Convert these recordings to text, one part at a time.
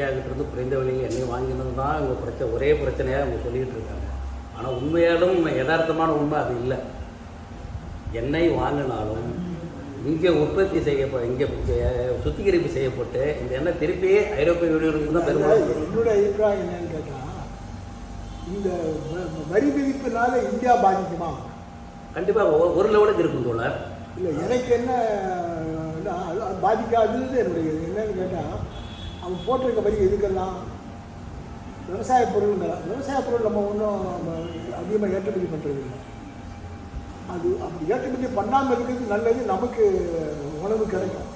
ரஷ்யாக்கிட்ட இருந்து குறைந்த விலையில் எண்ணெய் வாங்கினது தான் இவங்க பிரச்சனை ஒரே பிரச்சனையாக அவங்க சொல்லிகிட்டு இருக்காங்க. ஆனால் உண்மையாலும் யதார்த்தமான உண்மை அது இல்லை. எண்ணெய் வாங்கினாலும் இங்கே உற்பத்தி செய்யப்ப இங்கே சுத்திகரிப்பு செய்யப்பட்டு இந்த எண்ணெய் திருப்பி ஐரோப்பிய யூனியனுக்கு தான் பெரும்பாலும் என்னுடைய அபிப்பிராயம் என்னன்னு கேட்டால் இந்த வரி விதிப்பினால இந்தியா பாதிக்குமா? கண்டிப்பாக ஒரு லெவலுக்கு இருக்கும் தோழர். இல்லை எனக்கு என்ன பாதிக்காதுன்னு. என்னன்னு கேட்டால் அவன் போட்டிருக்க வரி எதுக்கெல்லாம்? விவசாய பொருளுங்க விவசாய பொருள் நம்ம ஒன்றும் அதிகமாக ஏற்றுமதி பண்ணுறது இல்லை. அது அப்படி ஏற்றுமதி பண்ணாமல் இருக்கிறது நல்லது நமக்கு உணவு கிடைக்கும்.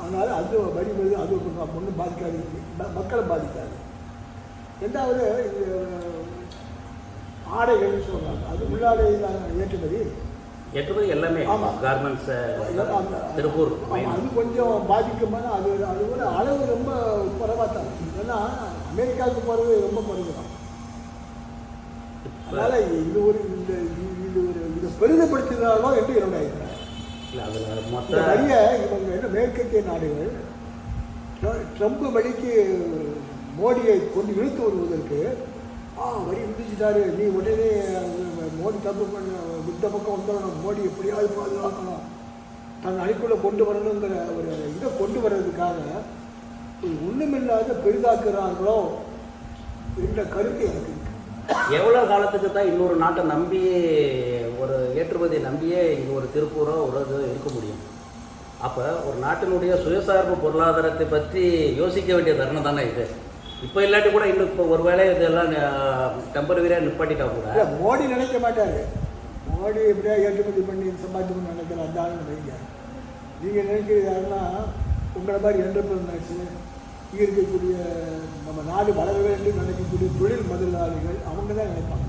அதனால் அது வரி வருது அது ஒன்றும் பாதிக்காது. மக்களை பாதிக்காது. ரெண்டாவது இது ஆடைகள்னு சொல்கிறாங்க அது உள்ளாடை தான் ஏற்றுமதி ஏற்றுமதி எல்லாமே. கார்மெண்ட்ஸ் திருப்பூர் அது கொஞ்சம் பாதிக்குமான அது அது ஒரு அளவு ரொம்ப தான் ஏன்னா அமெரிக்காவுக்கு போகிறது ரொம்ப குறைவு தான் அதனால் இது ஒரு இந்த இது- ஒரு இதை பெரிதப்படுத்தினாலோ என்று என்னுடைய அபிப்பிராயம். இல்லை அதில் மொத்த வரியை இவங்க என்ன மேற்கத்திய நாடுகள் ட்ர- ட்ரம்ப் வழிக்கு மோடியை கொண்டு இழுத்து வருவதற்கு ஆ வரி விதிச்சிட்டாரு நீ உடனே மோடி தப்பு பண்ண இந்த பக்கம் வந்துடணும் மோடி எப்படியாவது பாதுகாக்கணும் தன் அணிக்குள்ளே கொண்டு வரணுங்கிற ஒரு இதை கொண்டு வர்றதுக்காக ஒன்றுமில்லாத ஒண்ணுமில்லாத பெரிதாக்குறார்களோ? என்ற கருத்து எனக்கு எவ்வளோ காலத்துக்கு தான் இன்னொரு நாட்டை நம்பி ஒரு ஏற்றுமதியை நம்பியே இங்கே ஒரு திருப்பூரோ ஒரு இது இருக்க முடியும்? அப்போ ஒரு நாட்டினுடைய சுயசார்பு பொருளாதாரத்தை பற்றி யோசிக்க வேண்டிய தருணம் தானே இது? இப்போ இல்லாட்டி கூட இன்னும் இப்போ ஒரு வேளை இதெல்லாம் டெம்பரவரியாக நிப்பாட்டிட்டா கூட. மோடி நினைக்க மாட்டாரு. மோடி எப்படியா ஏற்றுமதி பண்ணி சம்பாதிக்கணும்னு நினைக்கிற அந்த ஆளுங்க வைங்க நீங்கள் நினைக்கிறது யாருன்னா உங்களை மாதிரி என்டர்பிரனர்ஸு இருக்கக்கூடிய நம்ம நாடு வளர வேண்டும் நினைக்கக்கூடிய தொழில் முதலாளிகள் அவங்க தான் நினைப்பாங்க.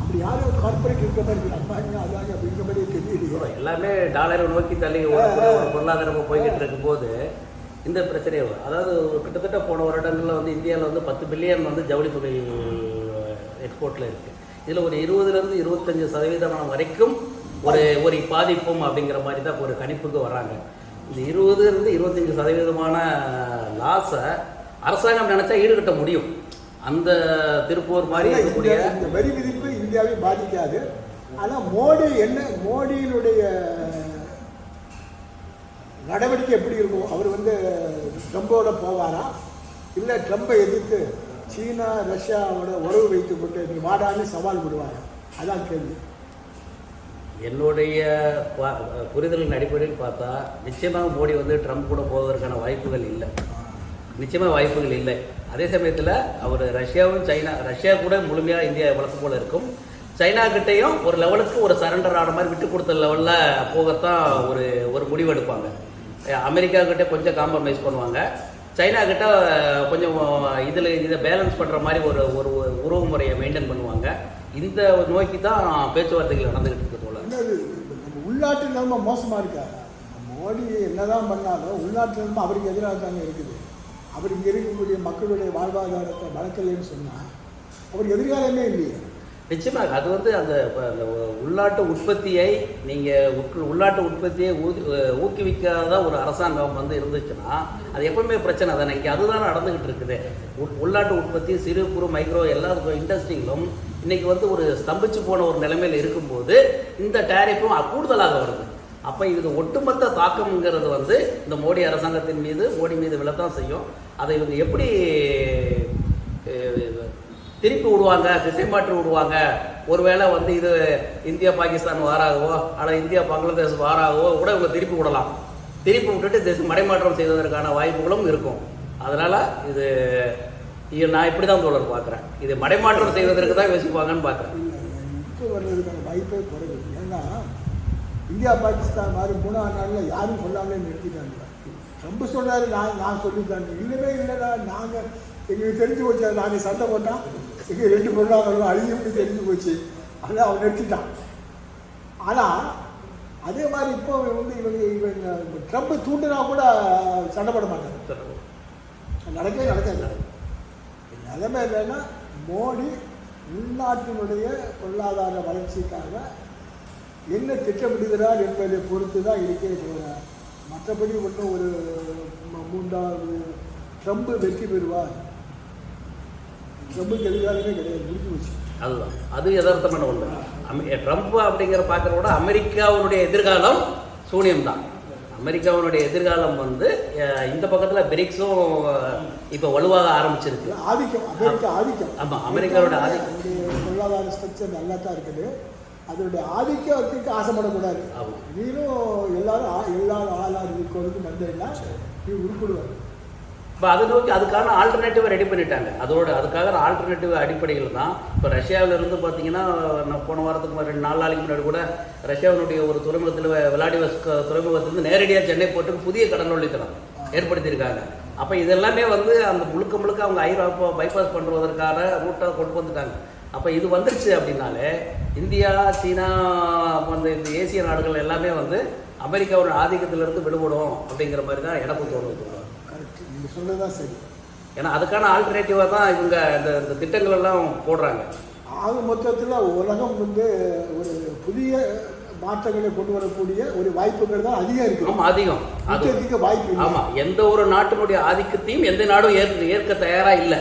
அப்படி யாரும் கார்பரேட் இருக்க மாதிரி அம்பாங்க அதாங்க அப்படிங்கிற மாதிரி தெரியலையே. எல்லாமே டாலரை நோக்கி தள்ளி ஒரு ஒரு பொருளாதாரம் போய்கிட்டு இருக்கும்போது இந்த பிரச்சனை வரும். அதாவது ஒரு கிட்டத்தட்ட போன வருடங்களில் வந்து இந்தியாவில் வந்து பத்து பில்லியன் வந்து ஜவுளி தொழில் எக்ஸ்போர்ட்டில் இருக்குது இதில் ஒரு இருபதுலேருந்து இருபத்தஞ்சு சதவீதம் வரைக்கும் ஒரு ஒரு பாதிப்பும் அப்படிங்கிற மாதிரி தான் ஒரு கணிப்புக்கு வராங்க. இந்த இருபதுலேருந்து இருபத்தஞ்சு சதவீதமான லாஸை அரசாங்கம் நினச்சா ஈடுகட்ட முடியும். அந்த திருப்பூர் மாதிரி இருக்கக்கூடிய வரி விதிப்பு இந்தியாவை பாதிக்காது. ஆனால் மோடி என்ன மோடியினுடைய நடவடிக்கை எப்படி இருக்கும்? அவர் வந்து ட்ரம்போட போவாரா? இல்லை ட்ரம்பை எதிர்த்து சீனா ரஷ்யாவோட உறவு வைத்து கொண்டு நீ வாடான்னு சவால் விடுவாரா? அதான் கேள்வி. என்னுடைய புரிதலின் அடிப்படையில் பார்த்தா நிச்சயமாக மோடி வந்து ட்ரம்ப் கூட போவதற்கான வாய்ப்புகள் இல்லை. நிச்சயமாக வாய்ப்புகள் இல்லை. அதே சமயத்தில் அவர் ரஷ்யாவும் சைனா ரஷ்யா கூட முழுமையாக இந்தியா வளர்த்து போல இருக்கும். சைனா கிட்டேயும் ஒரு லெவலுக்கு ஒரு சரண்டர் ஆன மாதிரி விட்டு கொடுத்த லெவலில் போகத்தான் ஒரு ஒரு முடிவு எடுப்பாங்க. அமெரிக்கா கிட்ட கொஞ்சம் காம்ப்ரமைஸ் பண்ணுவாங்க. சைனா கிட்ட கொஞ்சம் இதில் இதை பேலன்ஸ் பண்ணுற மாதிரி ஒரு ஒரு உறவு முறையை மெயின்டைன் பண்ணுவாங்க. இந்த நோக்கி தான் பேச்சுவார்த்தைகள் நடந்துகிட்டு இருக்கு போல. என்னது உள்நாட்டு நிலைமை மோசமாக இருக்கா? மோடி என்னதான் பண்ணாலும் உள்நாட்டு நிலைமை அவருக்கு எதிராக தாங்க இருக்குது. அவர் இங்கே இருக்கக்கூடிய மக்களுடைய வாழ்வாதாரத்தை வளர்க்கலைன்னு சொன்னால் அவர் எதிர்காலமே இல்லையே. நிச்சயமாக அது வந்து அந்த அந்த உள்நாட்டு உற்பத்தியை நீங்கள் உள்நாட்டு உற்பத்தியை ஊக்குவிக்காத ஒரு அரசாங்கம் வந்து இருந்துச்சுன்னா அது எப்பவுமே பிரச்சனை தானே. இங்கே அதுதான் நடந்துகிட்டு இருக்குது. உள்நாட்டு உற்பத்தி சிறு குறு மைக்ரோ எல்லா இண்டஸ்ட்ரிகளும் இன்னைக்கு வந்து ஒரு ஸ்தம்பிச்சு போன ஒரு நிலைமையில் இருக்கும்போது இந்த டேரிஃபும் கூடுதலாக வருது. அப்போ இது ஒட்டுமொத்த தாக்கம்ங்கிறது வந்து இந்த மோடி அரசாங்கத்தின் மீது மோடி மீது விழத்தான் செய்யும். அதை இவங்க எப்படி திருப்பி விடுவாங்க திசை மாற்றி விடுவாங்க. ஒருவேளை வந்து இது இந்தியா பாகிஸ்தான் வாராகவோ ஆனால் இந்தியா பங்களாதேஷ் வாராகவோ கூட இவங்க திருப்பி விடலாம். திருப்பி விட்டுட்டு திசை மடைமாற்றம் செய்வதற்கான வாய்ப்புகளும் இருக்கும். அதனால் இது இது நான் இப்படி தான் தோழர் பார்க்குறேன். இது மடைமாற்றம் செய்வதற்கு தான் யோசிப்பாங்கன்னு பார்க்குறேன். வாய்ப்பே குறைவு. ஏன்னா இந்தியா பாகிஸ்தான் மாதிரி மூணாவது நாளில் யாரும் சொல்லாமலே நிறுத்திட்டாங்க. ரொம்ப சொன்னாரு நான் நான் சொல்லித்தாங்க இல்லவே இல்லைடா நாங்கள் எங்களுக்கு தெரிஞ்சு போச்சு. நாங்கள் சண்டை போட்டால் எங்கள் ரெண்டு பொருளாதாரம் அழியும்னு தெரிஞ்சு போச்சு. அதை அவன் நிறுத்திட்டான். ஆனால் அதே மாதிரி இப்போ வந்து இவங்க இவங்க ட்ரம்ப் தூண்டினா கூட சண்டை போட மாட்டாங்க நடக்கவே நடக்காது. நிலைமை என்னன்னா மோடி உள்நாட்டினுடைய பொருளாதார வளர்ச்சிக்காக என்ன திட்டமிடுகிறார் என்பதை பொறுத்து தான் இருக்கே தவிர மற்றபடி ஒன்றும் ஒரு மூன்றாவது ட்ரம்ப் வெற்றி பெறுவார். ட்ரம்புக்கு எதிர்காலமே கிடையாது முடிஞ்சு போச்சு. அதுதான். அது யதார்த்தமான ஒன்று ட்ரம்ப் அப்படிங்கிற பார்க்குறத விட அமெரிக்காவுடைய எதிர்காலம் சூனியம் தான். அமெரிக்காவுடைய எதிர்காலம் வந்து இந்த பக்கத்தில் பிரிக்ஸும் இப்போ வலுவாக ஆரம்பிச்சிருக்கு. ஆதிக்கம் அமெரிக்கா ஆதிக்கம். ஆமா, அமெரிக்காவோட ஆதிக்கம். பொருளாதார ஸ்ட்ரக்சர் நல்லா தான் இருக்குது. அதனுடைய ஆதிக்கத்துக்கு ஆசைப்படக்கூடாது. நீனும் எல்லாரும் எல்லாரும் ஆளாறு இருக்கோளுக்கு வந்தேன்னா நீ உருப்பிடுவார் இப்போ அதை நோக்கி அதுக்கான ஆல்டர்னேட்டிவை ரெடி பண்ணிட்டாங்க. அதோட அதுக்காக ஆல்டர்னேட்டிவ் அடிப்படையில் தான். இப்போ ரஷ்யாவில இருந்து பார்த்தீங்கன்னா நான் போன வாரத்துக்கு ரெண்டு நாலு நாளைக்கு முன்னாடி கூட ரஷ்யாவினுடைய ஒரு துறைமுகத்தில் விளாடிவஸ்க் துறைமுகத்திலிருந்து நேரடியாக சென்னை போர்ட்டுக்கு புதிய கடல் ஏற்படுத்தியிருக்காங்க. அப்போ இதெல்லாமே வந்து அந்த முழுக்க முழுக்க அவங்க ஐரோப்பா பைபாஸ் பண்ணுவதற்கான ரூட்டாக கொண்டு வந்துட்டாங்க. அப்போ இது வந்துருச்சு அப்படின்னாலே இந்தியா சீனா வந்து இந்த ஏசிய நாடுகள் எல்லாமே வந்து அமெரிக்காவோட ஆதிக்கத்திலிருந்து விடுபடும் அப்படிங்கிற மாதிரி தான் எனக்கு தோணுது. கரெக்ட் நீங்கள் சொல்கிறது தான் சரி. ஏன்னா அதுக்கான ஆல்டர்னேட்டிவாக தான் இவங்க இந்த இந்த திட்டங்கள் எல்லாம் போடுறாங்க. ஆக மொத்தத்தில் உலகம் வந்து ஒரு புதிய மாற்றங்களை கொண்டு வரக்கூடிய ஒரு வாய்ப்புகள் தான் அதிகம் இருக்குது. ஆமாம் அதிகம். அது யுத்தத்துக்கு வாய்ப்பு ஆமாம் எந்த ஒரு நாட்டினுடைய ஆதிக்கத்தையும் எந்த நாடும் ஏற்க ஏற்க தயாராக இல்லை.